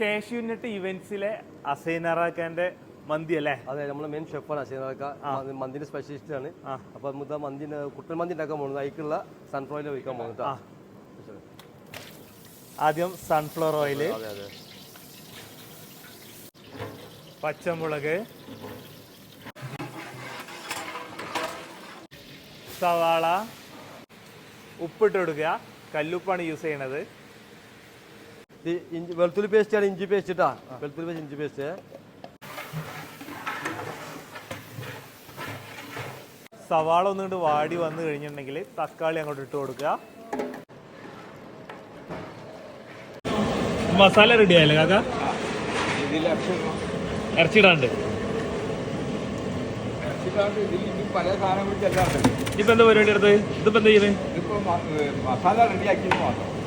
Cashew nut ഇവന്റ്സിലെ അസൈനറാക്കാന്റെ മന്തി അല്ലേ? അതെ നമ്മൾ മെയിൻ ഷെഫാണ് അസൈനറാക്ക മന്തിന്റെ സ്പെഷ്യലിസ്റ്റ് ആണ്. അപ്പൊ നമുക്ക് മന്തി കുട്ടൻ മന്തി ഉണ്ടാക്കാൻ പോകുന്നത് അതിക്കുള്ള ഓയിൽ ഒഴിക്കാൻ പോകുന്നത് ആദ്യം സൺഫ്ലവർ ഓയിൽ അതെ അതെ പച്ചമുളക്. സവാള. ഉപ്പിട്ട് കൊടുക്കുക. കല്ലുപ്പാണ് യൂസ് ചെയ്യണത്. ഇത് ഇഞ്ചി വെളുത്തുള്ളി പേസ്റ്റ് ആണ് ഇഞ്ചി പേസ്റ്റ് ഇട്ടാ വെളുത്തുള്ളി പേസ്റ്റ് ഇഞ്ചി പേസ്റ്റ് സവാള ഒന്നുകൊണ്ട് വാടി വന്നു കഴിഞ്ഞിട്ടുണ്ടെങ്കിൽ തക്കാളി അങ്ങോട്ട് ഇട്ട് കൊടുക്കുക. മസാല റെഡി ആയല്ലേ കാക്ക? ഇറച്ചിടാണ്ട് ഇപ്പൊ എന്താ പരിപാടി എടുത്തത് ഇതിപ്പോ എന്താ ചെയ്യുന്നത് മസാല റെഡിയാക്കിയത് മാത്രം.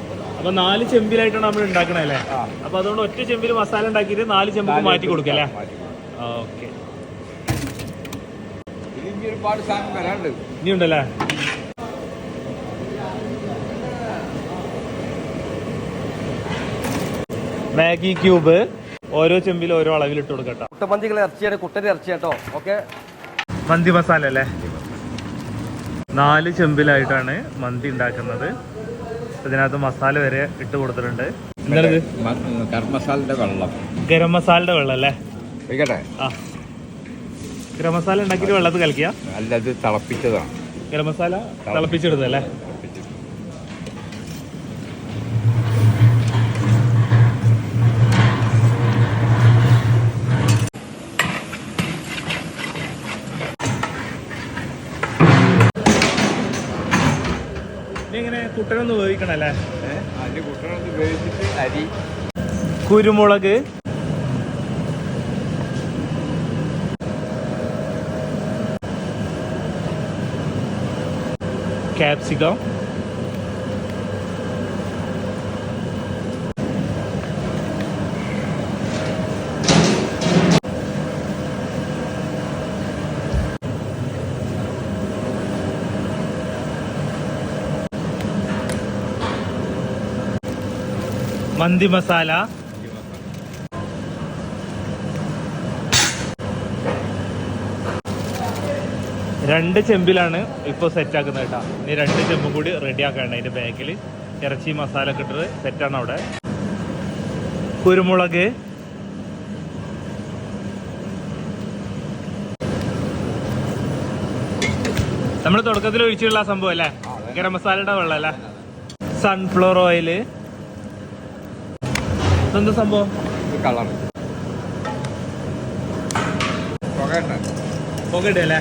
അപ്പൊ നാല് ചെമ്പിലായിട്ടാണ് നമ്മൾ ഉണ്ടാക്കണേ അല്ലേ? അപ്പൊ അതുകൊണ്ട് ഒറ്റ ചെമ്പിൽ മസാല ഉണ്ടാക്കിയിട്ട് നാല് ചെമ്പ് മാറ്റി കൊടുക്കുക അല്ലേ. ഓക്കെ. ഒരുപാട് സാധനം വരാനുണ്ട്. ഇനി ഉണ്ടല്ലേ? മാഗി ക്യൂബ് ഓരോ ചെമ്പിലും ഓരോ അളവിൽ ഇട്ട് കൊടുക്കട്ടോ കുട്ടൻ മന്തിക്കുള്ള ഇറച്ചിയാണ് കുട്ടന്റെ ഇറച്ചി കേട്ടോ. ഓക്കെ? മന്തി മസാല അല്ലേ? നാല് ചെമ്പിലായിട്ടാണ് മന്തി ഉണ്ടാക്കുന്നത്. ഇതിനകത്ത് മസാല വരെ ഇട്ട് കൊടുത്തിട്ടുണ്ട്. ഗരംമസാലിന്റെ മ- ഗരം മസാലയുടെ വെള്ളം. ഗരം മസാലയുടെ വെള്ളം അല്ലേ? ആ. ഗരം മസാല ഉണ്ടാക്കിയിട്ട് വെള്ളത്തിൽ കലക്കിയ? അല്ല ഇത് തിളപ്പിച്ചതാണ്. ഗരം മസാല തിളപ്പിച്ചെടുത്തല്ലേ ഇങ്ങനെ കുട്ടനൊന്ന് വേവിക്കണല്ലേ അരി. കുരുമുളക്. ക്യാപ്സിക്കം. മന്തി മസാല. രണ്ട് ചെമ്പിലാണ് ഇപ്പോൾ സെറ്റ് ആക്കുന്നത് കേട്ടോ. ഇനി രണ്ട് ചെമ്പും കൂടി റെഡി അതിന്റെ ബാക്കിൽ ഇറച്ചി മസാല ഇട്ടിട്ട് സെറ്റാണ് അവിടെ. കുരുമുളക്. നമ്മൾ തുടക്കത്തിൽ ഒഴിച്ചുള്ള ആ സംഭവം അല്ലേ? ഗരം മസാലയുടെ വെള്ളം അല്ലേ? സൺഫ്ലവർ ഓയിൽ ഇതെന്താ സംഭവം? കളർ. പുകയിടേ അല്ലേ?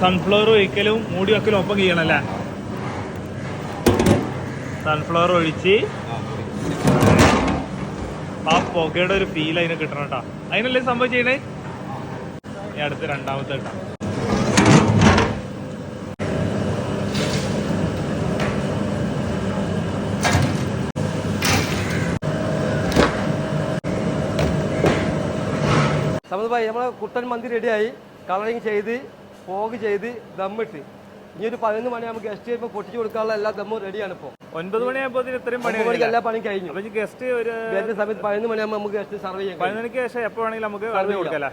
സൺഫ്ലവർ ഒഴിക്കലും മൂടി വെക്കലും ഒപ്പം ചെയ്യണല്ലേ സൺഫ്ലവർ ഒഴിച്ച് ആ, പുകയുടെ ഒരു ഫീൽ അതിന് കിട്ടണം കേട്ടോ. അതിനല്ലേ സംഭവം ചെയ്യണേ? അടുത്ത് രണ്ടാമത്തെ കേട്ടോ സമത് ഭായി നമ്മളെ കുട്ടൻ മന്തി റെഡിയായി. കളറിങ് ചെയ്ത് ഫോഗ് ചെയ്ത് ദമ്മിട്ട് ഇനി ഒരു പതിനൊന്ന് മണിയാകുമ്പോൾ ഗസ്റ്റ് ചെയ്യുമ്പോൾ പൊട്ടിച്ച് കൊടുക്കാനുള്ള എല്ലാ ദമ്മും റെഡിയാണ് ഇപ്പോൾ ഒൻപത് മണിയാകുമ്പോൾ ഇത്രയും പണി മണിക്ക് എല്ലാ പണിയും കഴിഞ്ഞു. ഗസ്റ്റ് ഒരു വരുന്ന സമയത്ത് പതിനൊന്ന് മണിയാകുമ്പോൾ നമുക്ക് ഗസ്റ്റ് സർവ് ചെയ്യാം. പതിനൊന്നിക്ക് ശേഷം എപ്പോഴാണെങ്കിലും നമുക്ക്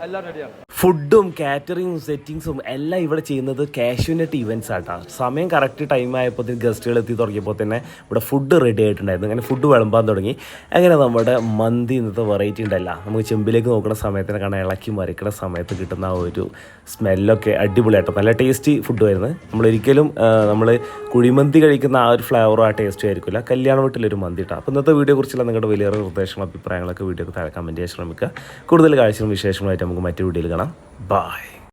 എല്ലാം റെഡിയാണ് ഫുഡും കാറ്ററിങ്ങും സെറ്റിങ്സും എല്ലാം ഇവിടെ ചെയ്യുന്നത് കാഷ്യൂനെറ്റ് ഇവന്റ്സ് ആട്ടാ. സമയം കറക്റ്റ് ടൈം ആയപ്പോൾ ഗസ്റ്റുകൾ എത്തി തുടങ്ങിയപ്പോൾ തന്നെ ഇവിടെ ഫുഡ് റെഡി ആയിട്ടുണ്ടായിരുന്നു. അങ്ങനെ ഫുഡ് വിളമ്പാൻ തുടങ്ങി. അങ്ങനെ നമ്മുടെ മന്തി ഇന്നത്തെ വെറൈറ്റി ഉണ്ടല്ല. നമുക്ക് ചെമ്പിലേക്ക് നോക്കുന്ന സമയത്തിന് കാണാൻ ഇളക്കി മറിക്കുന്ന സമയത്ത് കിട്ടുന്ന ആ ഒരു സ്മെല്ലൊക്കെ അടിപൊളിയാട്ടോ. നല്ല ടേസ്റ്റി ഫുഡുമായിരുന്നു നമ്മളൊരിക്കലും നമ്മൾ കുഴിമന്തി കഴിക്കുന്ന ആ ഒരു ഫ്ലേവറും ആ ടേസ്റ്റും ആയിരിക്കില്ല. കല്യാണ വീട്ടിലൊരു മന്തി ഇട്ടാ. അപ്പോൾ ഇന്നത്തെ വീഡിയോ കുറിച്ചുള്ള നിങ്ങളുടെ വലിയ നിർദ്ദേശങ്ങളും അഭിപ്രായങ്ങളൊക്കെ വീഡിയോക്ക് താഴെ കമന്റ് ചെയ്യാൻ ശ്രമിക്കുക. കൂടുതൽ കാഴ്ചകളും വിശേഷങ്ങളായിട്ട് നമുക്ക് മറ്റു വീഡിയോയിൽ കാണാം. Bye.